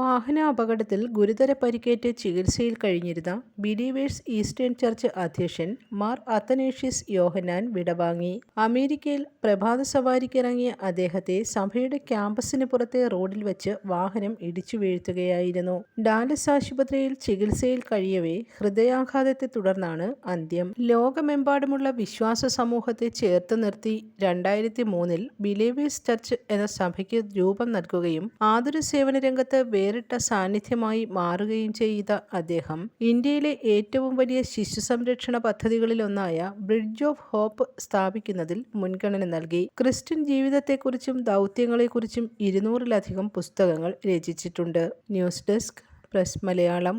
വാഹന അപകടത്തിൽ ഗുരുതര പരിക്കേറ്റ് ചികിത്സയിൽ കഴിഞ്ഞിരുന്ന ബിലീവേഴ്സ് ഈസ്റ്റേൺ ചർച്ച് അധ്യക്ഷൻ മാർ അത്തനേഷ്യസ് യോഹനാൻ വിടവാങ്ങി. അമേരിക്കയിൽ പ്രഭാത സവാരിക്കിറങ്ങിയ അദ്ദേഹത്തെ സഭയുടെ ക്യാമ്പസിന് പുറത്തെ റോഡിൽ വെച്ച് വാഹനം ഇടിച്ചു വീഴ്ത്തുകയായിരുന്നു. ഡാലസ് ആശുപത്രിയിൽ ചികിത്സയിൽ കഴിയവേ ഹൃദയാഘാതത്തെ തുടർന്നാണ് അന്ത്യം. ലോകമെമ്പാടുമുള്ള വിശ്വാസ സമൂഹത്തെ ചേർത്ത് നിർത്തി രണ്ടായിരത്തി മൂന്നിൽ ബിലീവേഴ്സ് ചർച്ച് എന്ന സഭയ്ക്ക് രൂപം നൽകുകയും ആതുര സേവന രംഗത്ത് വേറിട്ട സാന്നിധ്യമായി മാറുകയും ചെയ്ത അദ്ദേഹം ഇന്ത്യയിലെ ഏറ്റവും വലിയ ശിശു സംരക്ഷണ പദ്ധതികളിലൊന്നായ ബ്രിഡ്ജ് ഓഫ് ഹോപ്പ് സ്ഥാപിക്കുന്നതിൽ മുൻഗണന നൽകി. ക്രിസ്ത്യൻ ജീവിതത്തെക്കുറിച്ചും ദൗത്യങ്ങളെക്കുറിച്ചും ഇരുന്നൂറിലധികം പുസ്തകങ്ങൾ രചിച്ചിട്ടുണ്ട്. News desk press Malayalam.